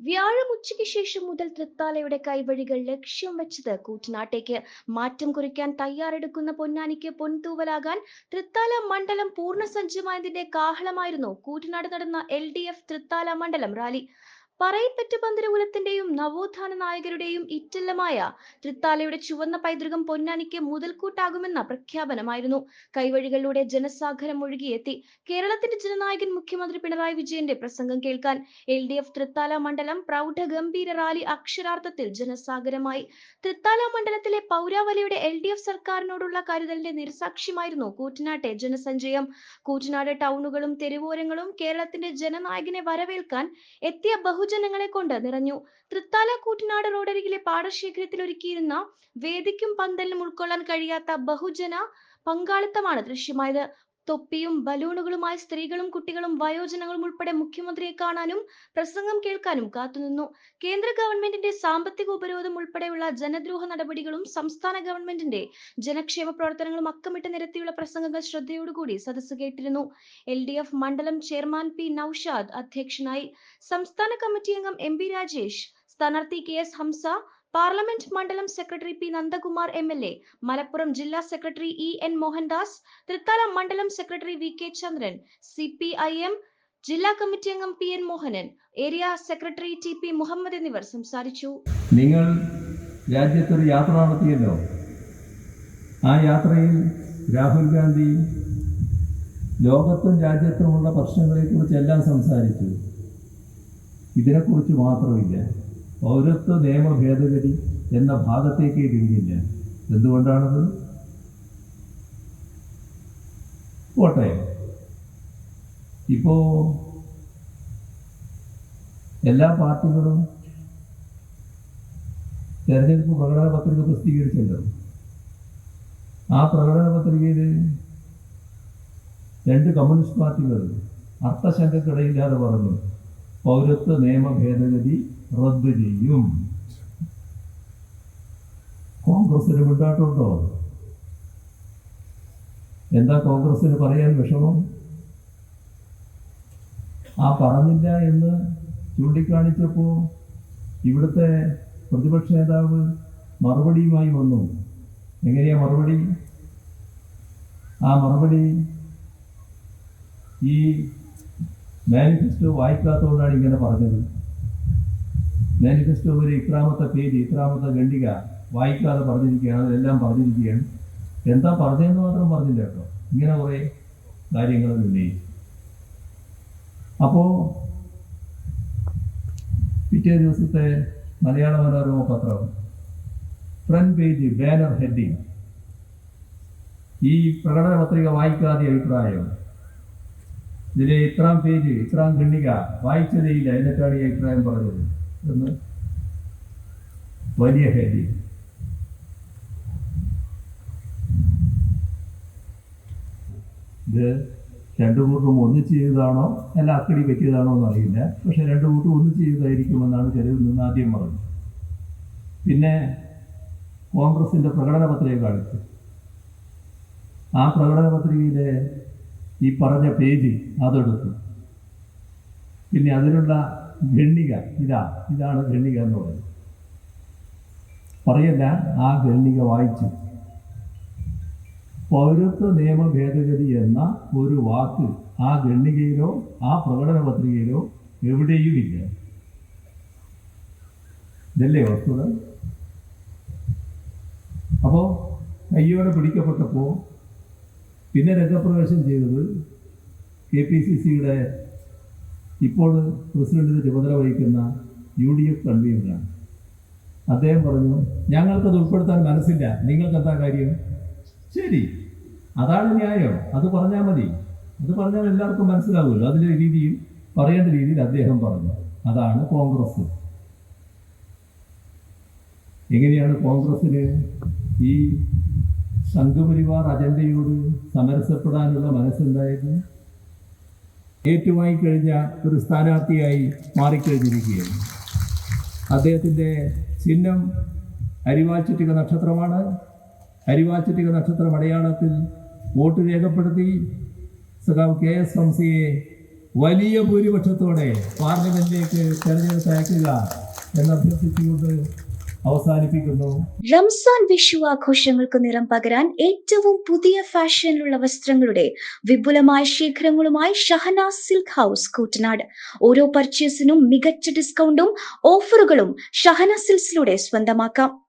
വ്യാഴം ഉച്ചയ്ക്ക് ശേഷം മുതൽ തൃത്താലയുടെ കൈവഴികൾ ലക്ഷ്യം വെച്ചത് കൂറ്റനാട്ടേക്ക്. മാറ്റം കുറിക്കാൻ തയ്യാറെടുക്കുന്ന പൊന്നാനിക്ക് പൊൻതൂവലാകാൻ തൃത്താല മണ്ഡലം പൂർണസജ്ജമായതിന്റെ കാഹളമായിരുന്നു. കൂറ്റനാട് നടന്ന എൽ ഡി എഫ് തൃത്താല മണ്ഡലം റാലി. പറയിപ്പറ്റ പന്തരകുലത്തിന്റെയും നവോത്ഥാന നായകരുടെയും ഇറ്റല്ലമായ തൃത്താലയുടെ ചുവന്ന പൈതൃകം പൊന്നാനിക്ക് മുതൽക്കൂട്ടാകുമെന്ന പ്രഖ്യാപനമായിരുന്നു. കൈവഴികളിലൂടെ ജനസാഗരം ഒഴുകിയെത്തി കേരളത്തിന്റെ ജനനായകൻ മുഖ്യമന്ത്രി പിണറായി വിജയന്റെ പ്രസംഗം കേൾക്കാൻ എൽ ഡി എഫ് തൃത്താല മണ്ഡലം പ്രൗഢഗംഭീര റാലി അക്ഷരാർത്ഥത്തിൽ ജനസാഗരമായി. തൃത്താല മണ്ഡലത്തിലെ പൗരാവലിയുടെ എൽ ഡി എഫ് സർക്കാരിനോടുള്ള കരുതലിന്റെ നിരസാക്ഷ്യമായിരുന്നു കൂറ്റനാട്ടെ ജനസഞ്ചയം. കൂറ്റനാട് ടൗണുകളും തെരുവോരങ്ങളും കേരളത്തിന്റെ ജനനായകനെ വരവേൽക്കാൻ എത്തിയ ബഹുജനങ്ങളെ കൊണ്ട് നിറഞ്ഞു. തൃത്താല കൂട്ടിനാട് റോഡരികിലെ പാടശേഖരത്തിൽ ഒരുക്കിയിരുന്ന വേദിക്കും പന്തലിനും ഉൾക്കൊള്ളാൻ കഴിയാത്ത ബഹുജന പങ്കാളിത്തമാണ് ദൃശ്യമായത്. തൊപ്പിയും ബലൂണുകളുമായി സ്ത്രീകളും കുട്ടികളും വയോജനങ്ങളും ഉൾപ്പെടെ മുഖ്യമന്ത്രിയെ കാണാനും പ്രസംഗം കേൾക്കാനും കാത്തുനിന്നു. കേന്ദ്ര ഗവൺമെന്റിന്റെ സാമ്പത്തിക ഉപരോധം ഉൾപ്പെടെയുള്ള ജനദ്രോഹ നടപടികളും സംസ്ഥാന ഗവൺമെന്റിന്റെ ജനക്ഷേമ പ്രവർത്തനങ്ങളും അക്കമിട്ട് നിരത്തിയുള്ള പ്രസംഗങ്ങൾ ശ്രദ്ധയോടുകൂടി സദസ്സ് കേട്ടിരുന്നു. എൽ ഡി എഫ് മണ്ഡലം ചെയർമാൻ പി നൌഷാദ് അധ്യക്ഷനായി സംസ്ഥാന കമ്മിറ്റി അംഗം എം പി രാജേഷ് സ്ഥാനാർത്ഥി കെ എസ് ഹംസ പാർലമെന്റ് മണ്ഡലം secretary P Nandakumar M L A Malappuram ജില്ലാ secretary E N Mohandas Thrithala മണ്ഡലം secretary V K Chandran C P I M ജില്ലാ committee അംഗം P N Mohanan area secretary T P Muhammad എന്നിവർ സംസാരിച്ചു. നിങ്ങൾ രാജ്യത്തൊരു യാത്ര നടത്തിയല്ലോ? ആ യാത്രയിൽ രാഹുൽ ഗാന്ധി ലോകത്തും രാജ്യത്തുമുള്ള പ്രശ്നങ്ങളെക്കുറിച്ചെല്ലാം സംസാരിച്ചു. ഇതിനെക്കുറിച്ച് മാത്രമില്ല. പൗരത്വ നിയമ ഭേദഗതി എന്ന ഭാഗത്തേക്ക് തിരിഞ്ഞില്ല എന്തുകൊണ്ടാണത്? പോട്ടെ. ഇപ്പോ എല്ലാ പാർട്ടികളും തെരഞ്ഞെടുപ്പ് പ്രകടന പത്രിക പ്രസിദ്ധീകരിച്ചല്ലോ. ആ പ്രകടന പത്രികയിൽ രണ്ട് കമ്മ്യൂണിസ്റ്റ് പാർട്ടികൾ അർത്ഥശങ്കക്കിടയില്ലാതെ പറഞ്ഞു. പൗരത്വ നിയമ ഭേദഗതി റദ്ദ് ചെയ്യും. കോൺഗ്രസിന് മുണ്ടാട്ടുണ്ടോ? എന്താ കോൺഗ്രസിന് പറയാൻ വിഷമം? ആ പറഞ്ഞില്ല എന്ന് ചൂണ്ടിക്കാണിച്ചപ്പോൾ ഇവിടുത്തെ പ്രതിപക്ഷ നേതാവ് മറുപടിയുമായി വന്നു. എങ്ങനെയാ മറുപടി? ആ മറുപടി ഈ മാനിഫെസ്റ്റോ വായിക്കാത്തതുകൊണ്ടാണ് ഇങ്ങനെ പറഞ്ഞത്. മാനിഫെസ്റ്റോ ഒരു ഇത്രാമത്തെ പേജ് ഇത്രാമത്തെ ഖണ്ഡിക വായിക്കാതെ പറഞ്ഞിരിക്കുകയാണ് അതെല്ലാം പറഞ്ഞിരിക്കുകയാണ്. എന്താ പറഞ്ഞതെന്ന് മാത്രം പറഞ്ഞില്ല കേട്ടോ. ഇങ്ങനെ കുറേ കാര്യങ്ങൾ ഉന്നയിച്ചു. അപ്പോൾ പിറ്റേ ദിവസത്തെ മലയാള മനോരമ പത്രം ഫ്രണ്ട് പേജ് ബാനർ ഹെഡിങ് ഈ പ്രകടന പത്രിക വായിക്കാതെ അഭിപ്രായം. ഇതിലെ ഇത്രാം പേജ് ഇത്രാം ഖണ്ഡിക വായിച്ചതേയില്ല എന്നിട്ടാണ് ഈ അഭിപ്രായം പറഞ്ഞത്. എന്ന് വലിയ ഹരി ഇത് രണ്ടു കൂട്ടം ഒന്നിച്ച് ചെയ്തതാണോ? അല്ല അക്കടി പറ്റിയതാണോ എന്നറിയില്ല. പക്ഷെ രണ്ടു കൂട്ടം ഒന്നിച്ച് ചെയ്തതായിരിക്കുമെന്നാണ് ചിലരിൽ നിന്ന് ആദ്യം പറഞ്ഞത് പിന്നെ കോൺഗ്രസിന്റെ പ്രകടന പത്രിക കാണിച്ചു. ആ പ്രകടന പത്രികയിലെ ഈ പറഞ്ഞ പേജ് അതെടുത്തു പിന്നെ അതിനുള്ള ഗണ്ണിക ഇതാ ഇതാണ് ഗണ്ണിക എന്ന് പറയുന്നത്. പറയല്ല ആ ഗണ്ണിക വായിച്ചു. പൗരത്വ നിയമ ഭേദഗതി എന്ന ഒരു വാക്ക് ആ ഗണ്ണികയിലോ ആ പ്രകടന പത്രികയിലോ എവിടെയുമില്ല. ഇതല്ലേ വസ്തുത? അപ്പോൾ കയ്യോടെ പിടിക്കപ്പെട്ടപ്പോൾ പിന്നെ രംഗപ്രവേശം ചെയ്തത് കെ പി സി സിയുടെ ഇപ്പോൾ പ്രസിഡന്റിന് ചുമതല വഹിക്കുന്ന യു ഡി എഫ് കൺവീനറാണ്. അദ്ദേഹം പറഞ്ഞു ഞങ്ങൾക്കത് ഉൾപ്പെടുത്താൻ മനസ്സില്ല. നിങ്ങൾക്ക് എന്താ കാര്യം? ശരി. അതാണ് ന്യായം. അത് പറഞ്ഞാൽ മതി. അത് പറഞ്ഞാൽ എല്ലാവർക്കും മനസ്സിലാവുമല്ലോ. അതിലെ രീതിയിൽ പറയേണ്ട രീതിയിൽ അദ്ദേഹം പറഞ്ഞു. അതാണ് കോൺഗ്രസ്. എങ്ങനെയാണ് കോൺഗ്രസ്സിന് ഈ സംഘപരിവാർ അജണ്ടയോട് സമരസപ്പെടാനുള്ള മനസ്സുണ്ടായിരുന്നു. ഏറ്റുമായി കഴിഞ്ഞ ഒരു സ്ഥാനാർത്ഥിയായി മാറിക്കഴിഞ്ഞിരിക്കുകയാണ്. അദ്ദേഹത്തിന്റെ ചിഹ്നം അരിവാച്ചുറ്റിക നക്ഷത്രമാണ്. അരിവാച്ചുറ്റിക നക്ഷത്രം അടയാളത്തിൽ വോട്ട് രേഖപ്പെടുത്തി. സഖാവ് കെ എസ് വംസിയെ വലിയ ഭൂരിപക്ഷത്തോടെ പാർലമെന്റിലേക്ക് തെരഞ്ഞെടുത്തയക്കുക എന്നഭ്യർത്ഥിച്ചുകൊണ്ട് അവസാനിപ്പിക്കുന്നു. റംസാൻ വിഷു ആഘോഷങ്ങൾക്ക് നിറം പകരാൻ ഏറ്റവും പുതിയ ഫാഷനിലുള്ള വസ്ത്രങ്ങളുടെ വിപുലമായ ശേഖരങ്ങളുമായി ഷഹനാ സിൽക്ക് ഹൗസ് കൂട്ടനാട് ഓരോ പർച്ചേസിനും മികച്ച ഡിസ്കൗണ്ടും ഓഫറുകളും ഷഹന സിൽസിലൂടെ സ്വന്തമാക്കാം.